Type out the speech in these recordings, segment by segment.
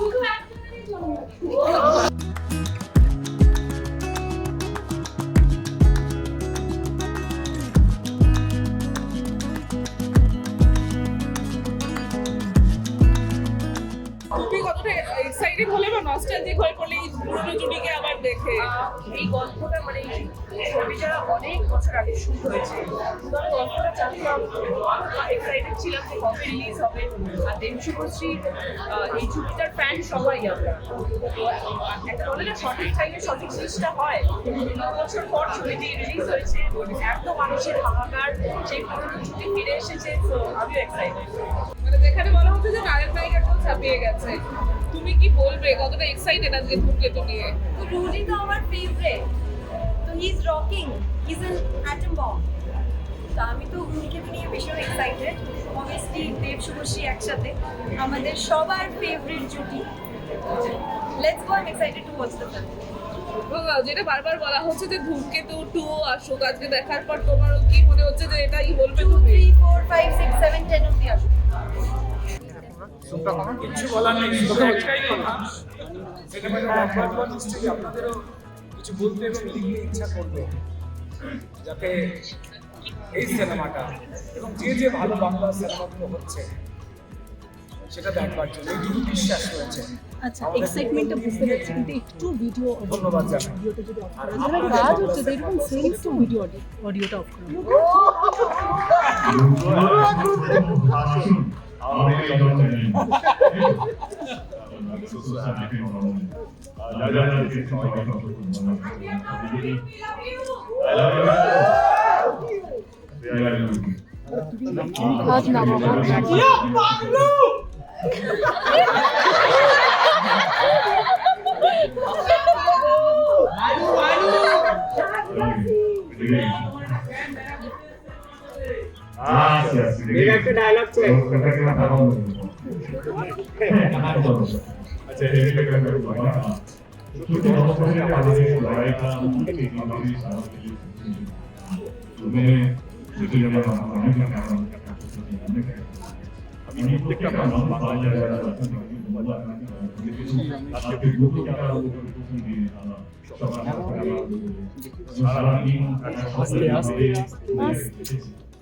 누구야? তুমি কতটা এক্সাইটেড হলে বা নস্টালজিক হয়ে পড়লে এই পুরনো জুটিকে আবার দেখে? এই গল্পটা মানে ছবিটা অনেক বছর আগে শুরু হয়েছে। তো আমি গল্পটা জানতাম এক্সাইটেড ছিলাম যে কবে রিলিজ হবে। আর দেব শুভশ্রী এই ছবিটার ফ্যান সবাই আমরা। একটা বলে না, সঠিক টাইমে সঠিক জিনিসটা হয়। ন বছর পর ছবিটি রিলিজ হয়েছে। এত মানুষের হাহাকার, সেই পুরনো ছুটি ফিরে এসেছে, তো আমিও এক্সাইটেড মানে যেখানে বলা হচ্ছে যে নায়ক নায়িকাটাও ছাপিয়ে গেছে তুমি কি বলবে? কতটা এক্সাইটেড আজকে ধূমকেতু নিয়ে? তো রুজি তো আমার ফেভারিট তো he is rocking he is atom bomb তো আমি তো রুজিকে নিয়ে ভীষণ এক্সাইটেড অবভিয়াসলি দেব শুভশ্রী একসাথে। আমাদের সবার ফেভারিট জুটি। Let's go I am excited to watch the film যেটা বারবার বলা হচ্ছে যে ধূমকেতু টু আসুক আজকে দেখার পর তোমার কি মনে হচ্ছে যে এটাই বলবে টু তুমি? Three four five six seven ten অব্দি আসুন কিছু বলার নেই। শুধু একটাই কথা সিনেমাটা নিশ্চয়ই আপনাদেরও কিছু বলতে এবং লিখতে ইচ্ছা করবে। যাতে এই সিনেমাটা এবং যে যে ভালো বাংলা সিনেমাগুলো হচ্ছে সেটা দেখবার জন্য এই বিশ্বাস রয়েছে। আচ্ছা এক্সাইটমেন্টটা বুঝতে পারছি কিন্তু একটু ভিডিও ধন্যবাদ। ভিডিওটা যদি অফ কাজ হচ্ছে দেখুন সেম টু ভিডিও অডিওটা off Hört ihn aber mal. Ja, Manu! Manu, Manu! কাজ না একটা ডায়লগ চাই আচ্ছা এটা একটা লড়াইটা সত্যি অবশ্যই আমাদের লড়াইটা তুমি যদি আমরা অনেক আমি প্রত্যেকটা মানুষ বাংলা আজকে দুটো টাকা সারাদিন আস্তে আস্তে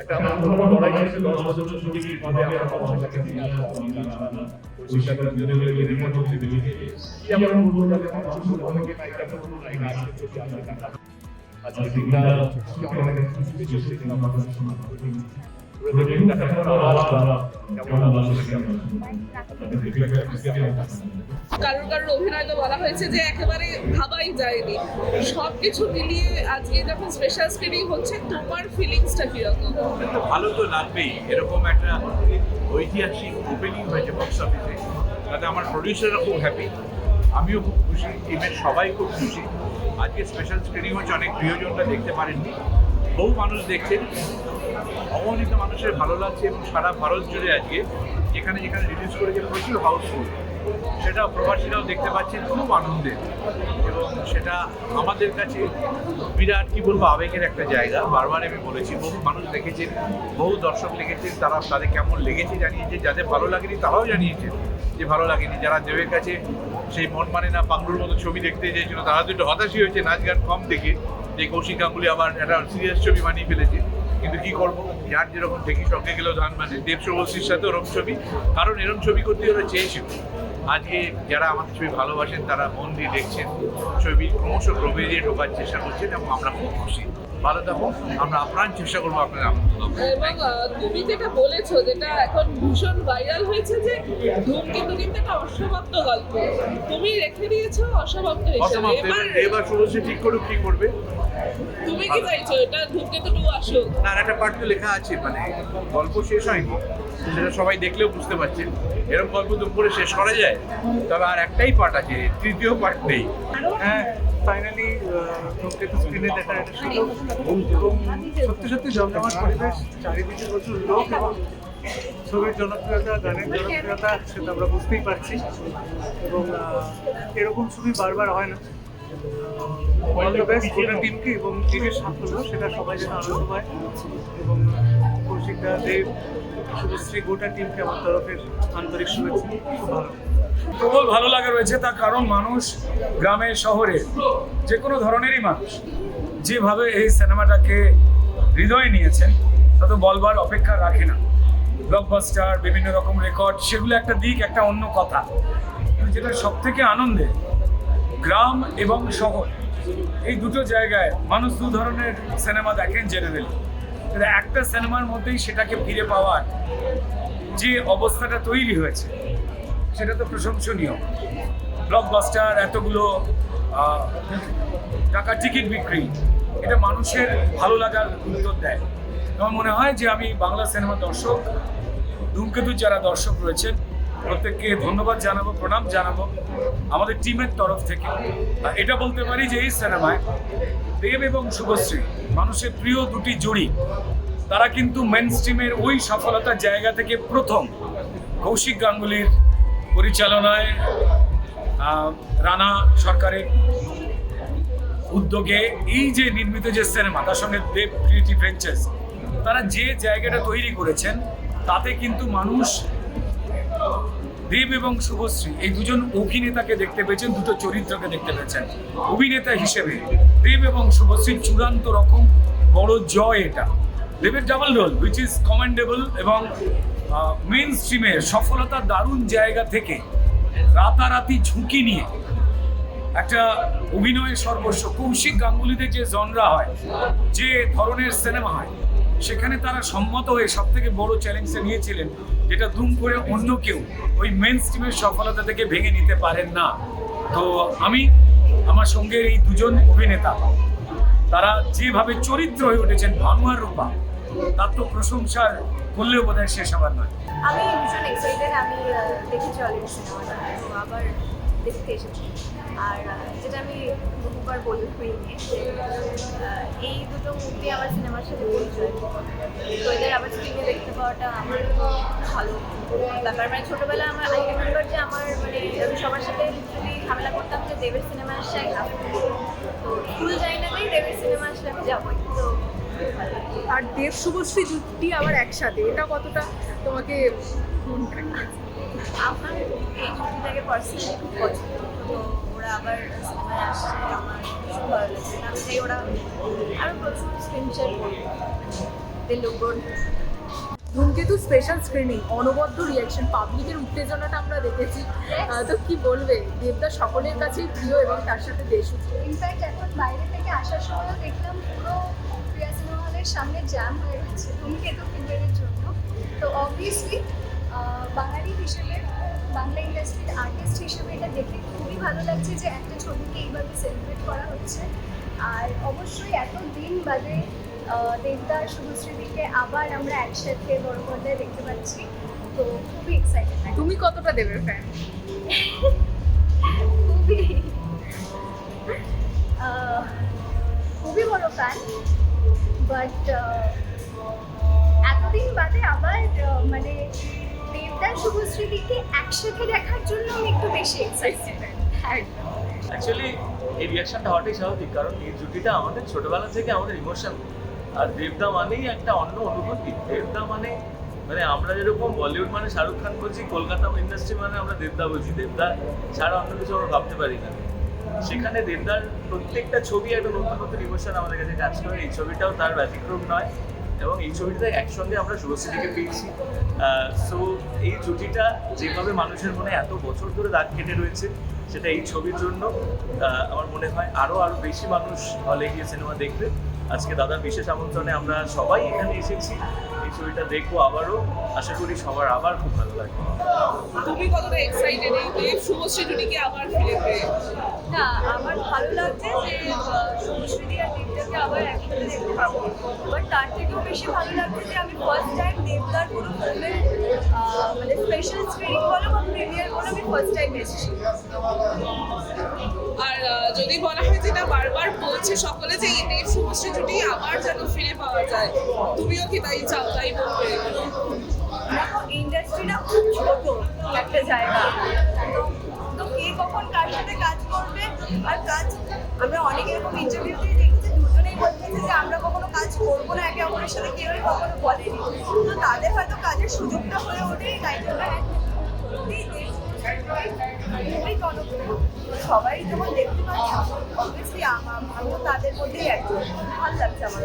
একটা আমরা লড়াই আছে দশ বছর কি ভাবে আমরা আমাদের কাছে নিয়ে আসব পরিষ্কার করে বলে যে রিমোট হচ্ছে দিবি কি আমরা বলব, যাতে মানুষ অনেকে একটা কোনো লাইন আসে যদি আমরা জানা আজকে দিনটা কি অনেক কিছু কিছু সিনেমা আমরা শোনা কারোর কারোর অভিনয় তো বলা হয়েছে যে একেবারে ভাবাই যায়নি। সবকিছু মিলিয়ে আজকে যখন স্পেশাল স্ক্রিনিং হচ্ছে, তোমার ফিলিংসটা কীরকম? ভালো তো লাগবেই। এরকম একটা ঐতিহাসিক ওপেনিং হয়েছে বক্স অফিসে তাতে আমার প্রডিউসাররা খুব হ্যাপি আমিও খুব খুশি। টিমের সবাই খুব খুশি। আজকে স্পেশাল স্ক্রিনিং হচ্ছে, অনেক প্রিয়জনরা দেখতে পারেননি। বহু মানুষ দেখছেন। অগণিত মানুষের ভালো লাগছে এবং সারা ভারত জুড়ে আজকে যেখানে যেখানে রিলিজ করেছে প্রচুর হাউসফুল সেটা প্রবাসীরাও দেখতে পাচ্ছেন, খুব আনন্দের এবং সেটা আমাদের কাছে বিরাট, কি বলব, আবেগের একটা জায়গা। বারবার আমি বলেছি, বহু মানুষ দেখেছেন, বহু দর্শক লিখেছেন তারা তাদের কেমন লেগেছে জানিয়েছে, যাদের ভালো লাগেনি তারাও জানিয়েছেন যে ভালো লাগেনি। যারা দেবের কাছে সেই মন মানে না পাগলুর মতো ছবি দেখতে চেয়েছিল, তারা তো একটু হতাশই হয়েছে। নাচ গান কম দেখে, যে কৌশিক গাঙ্গুলি আবার একটা সিরিয়াস ছবি বানিয়ে ফেলেছে। কিন্তু কি করব? যার যেরকম দেখি, সঙ্গে গেলেও ধান মানে দেব শুভশ্রীর সাথে ওরকম ছবি। কারণ এরকম ছবি করতে ওরা চেয়েছিল। আজকে যারা আমাদের ছবি ভালোবাসেন, তারা মন দিয়ে দেখছেন ছবি। ক্রমশ প্রবেরিয়ে ঢোকার চেষ্টা করছেন এবং আমরা খুব খুশি। ভালো থাকো। আমরা আপ্রাণ চেষ্টা করব আপনার আনন্দ দেবো। এবং আহ, তুমি যেটা বলেছ যেটা এখন ভীষণ ভাইরাল হয়েছে যে ধূমকেতু কিন্তু একটা অসমাপ্ত গল্প। তুমি রেখে দিয়েছ অসমাপ্ত হিসেবে এবার এবার শুভশ্রী ঠিক করুক কি করবে। তুমি কি চাইছো এটা ধূমকেতু টু আসুক। তার একটা পার্ট তো লেখা আছে মানে গল্প শেষ হয়নি সেটা সবাই দেখলেও বুঝতে পারছেন এরকম গল্প দুপুরে শেষ করা যায় তবে আর একটাই পার্ট আছে তৃতীয় পার্ট নেই। হ্যাঁ। ফাইনালি ধূমকেতু স্ক্রিনে দেখা এটা সুযোগ। এবং সত্যি সত্যি জমজমাট পরিবেশ, চারিদিকে প্রচুর লোক এবং ছবির জনপ্রিয়তা, গানের জনপ্রিয়তা, সেটা আমরা বুঝতেই পারছি। এবং এরকম ছবি বারবার হয় না। গোটা টিমকে এবং টিমের সাফল্য, সেটা সবাই যেন আনন্দ পায়। এবং, কৌশিকদা, দেব, শুভশ্রী, গোটা টিমকে আমার তরফের আন্তরিক শুভেচ্ছা। খুব ভালো। প্রবল ভালো লাগা রয়েছে, তার কারণ মানুষ গ্রামে, শহরে যে কোনো ধরনেরই মানুষ যেভাবে এই সিনেমাটাকে হৃদয়ে নিয়েছেন তত বলবার অপেক্ষা রাখে না। ব্লকবাস্টার বিভিন্ন রকম রেকর্ড সেগুলো একটা দিক, একটা অন্য কথা। যেটা সব থেকে আনন্দে, গ্রাম এবং শহর, এই দুটো জায়গায় মানুষ দু ধরনের সিনেমা দেখেন জেনারেলি একটা সিনেমার মধ্যেই সেটাকে ফিরে পাওয়ার যে অবস্থাটা তৈরি হয়েছে সেটা তো প্রশংসনীয়। ব্লকবাস্টার এতগুলো টাকার টিকিট বিক্রি, এটা মানুষের ভালো লাগার উত্তর দেয়। আমার মনে হয় যে আমি বাংলা সিনেমা দর্শক, ধূমকেতুর যারা দর্শক রয়েছেন, প্রত্যেককে ধন্যবাদ জানাব, প্রণাম জানাব, আমাদের টিমের তরফ থেকে। এটা বলতে পারি যে এই সিনেমায় দেব এবং শুভশ্রী, মানুষের প্রিয় দুটি জুড়ি, তারা কিন্তু মেন স্ট্রিমের ওই সফলতার জায়গা থেকে প্রথম কৌশিক গাঙ্গুলির পরিচালনায় রানা সরকারের উদ্যোগে এই যে নির্মিত যে সিনেমা, তার সঙ্গে দেব ক্রিয়েটিভ ভেঞ্চার্স, তারা যে জায়গাটা তৈরি করেছেন, তাতে কিন্তু মানুষ দেব এবং শুভশ্রী, এই দুজন অভিনেতাকে দেখতে পেয়েছেন, দুটো চরিত্রকে দেখতে পেয়েছেন। অভিনেতা হিসেবে দেব এবং শুভশ্রীর চূড়ান্ত রকম বড় জয় এটা। দেবের double role which is commendable এবং মেন স্ট্রিমের সফলতার দারুণ জায়গা থেকে রাতারাতি ঝুঁকি নিয়ে একটা অভিনয়ের সর্বস্ব। কৌশিক গাঙ্গুলিতে যে জনরা হয়, যে ধরনের সিনেমা হয়, সেখানে তারা সম্মত হয়ে সব থেকে বড় চ্যালেঞ্জটা নিয়েছিলেন, যেটা দুম করে অন্য কেউ ওই মেন স্ট্রিমের সফলতা থেকে ভেঙে নিতে পারেন না। তো আমি, আমার সঙ্গের এই দুজন অভিনেতা, তারা যেভাবে চরিত্র হয়ে উঠেছেন, ভানুয়ার রূপা, তার তো প্রশংসার করলেও বোধ হয় শেষ হবার নয়। আমি ভীষণ এক্সাইটেড আমি দেখেছি অলরেডি সিনেমাটা তো আবার দেখতে এসেছি। আর যেটা আমি বহুবার নিয়ে যে এই দুটো মুভি আমার সিনেমার সাথে পরিচয়। তো এদের আবার স্ক্রিনে দেখতে পাওয়াটা আমার ভালো ব্যাপার। মানে ছোটোবেলা আমার আই রিমেম্বার যে আমার মানে আমি সবার সাথে যদি ঝামেলা করতাম যে দেবের সিনেমা আসছে আমি তো স্কুল যাই না দেবের সিনেমা আসলে আমি যাবোই। আর দেব শুভশ্রী জুটি আবার একসাথে এটা কতটা তোমাকে আমার এই ছবিটাকে পার্সোনালি খুব পছন্দ। তো ওরা আবার সিনেমায় আসছে আমার খুব ভালো লাগছে আমি চাই ওরা আরও প্রচুর স্ক্রিন শেয়ার করব the look Dhumketu special screening অনবদ্য রিয়াকশন পাবলিকের উত্তেজনাটা আমরা দেখেছি। তো কি বলবে? দেবদা সকলের কাছেই প্রিয় এবং তার সাথে দেশ ইনফ্যাক্ট এখন বাইরে থেকে আসার সময়ও দেখলাম পুরো প্রিয়া সামনে জ্যাম হয়ে গেছে। ধূমকেতু প্রিমিয়ারের জন্য। তো অবভিয়াসলি বাঙালি হিসেবে বাংলা ইন্ডাস্ট্রির আর্টিস্ট হিসেবে এটা দেখে খুবই ভালো লাগছে যে একটা ছবিকে এইভাবে সেলিব্রেট করা হচ্ছে। আর অবশ্যই এত দিন বাদে দেবদার শুভশ্রীদিকে আবার আমরা একসাথে বড় পর্দায় দেখতে পাচ্ছি। তো খুবই এক্সাইটেড তুমি কতটা দেবে ফ্যান খুবই খুবই বড় ফ্যান বাট এতদিন বাদে আবার মানে দেবদার শুভশ্রীদিকে একসাথে দেখার জন্য আমি একটু বেশি এক্সাইটেড অ্যাকচুয়ালি এই রিয়াকশনটা হওয়াটাই স্বাভাবিক, কারণ এই জুটিটা আমাদের ছোটবেলা থেকে আমাদের ইমোশন আর দেবদা মানেই একটা অন্য অনুভূতি। দেবদা মানে মানে আমরা যেরকম বলিউড মানে শাহরুখ খান বলছি, কলকাতা ইন্ডাস্ট্রি মানে আমরা দেবদা বলছি। দেবদা ছাড়া অন্য কিছু আমরা ভাবতে পারি না। সেখানে দেবদার প্রত্যেকটা ছবি একটা নতুন নতুন ইমোশন আমাদের কাছে কাজ করে। এই ছবিটাও তার ব্যতিক্রম নয় এবং এই ছবিটাতে একসঙ্গে আমরা শুভশ্রীকে পেয়েছি। সো এই জুটিটা যেভাবে মানুষের মনে এত বছর ধরে দাগ কেটে রয়েছে, সেটা এই ছবির জন্য আমার মনে হয় আরও আরও বেশি মানুষ হলে গিয়ে সিনেমা দেখবে। আজকে দাদার বিশেষ আমন্ত্রণে আমরা সবাই এখানে এসেছি। এই ছবিটা দেখব আবারও। আশা করি সবার আবার খুব ভালো লাগবে। তুমি কতটা এক্সাইটেড এই শুভশ্রী জুটিকে আবার ফিরে পেয়ে? না আমার ভালো লাগছে যে শুভশ্রীদি আর দেবদাকে আবার একসাথে দেখতে পাবো। বাট তার থেকেও বেশি ভালো লাগছে যে আমি ফার্স্ট টাইম দেবদার কোনো ফিল্মের মানে স্পেশাল স্ক্রিনিং বলো বা প্রিমিয়ার বলো আমি ফার্স্ট টাইম এসেছি। আর যদি বলা হয় যেটা বারবার বলছে সকলে যে এই দেব শুভশ্রী জুটি আবার যেন ফিরে পাওয়া যায় তুমিও কি তাই চাও তাই বলবে? দেখো ইন্ডাস্ট্রিটা খুব ছোট একটা জায়গা। তো কে কখন কার সাথে কাজ আর কাজ আমরা অনেক এরকম ইন্টারভিউতে দেখেছি, দুজনেই বলতেছে যে আমরা কখনো কাজ করব না, একে অপরের সাথে কেউই কখনো বলেনি। তো তাদের হয়তো কাজের সুযোগটা হয়ে ওঠেই তাই জন্য সবাই যখন দেখতে পাচ্ছি অবভিয়াসলি আমিও তাদের মধ্যেই একজন। ভালো লাগছে আমার।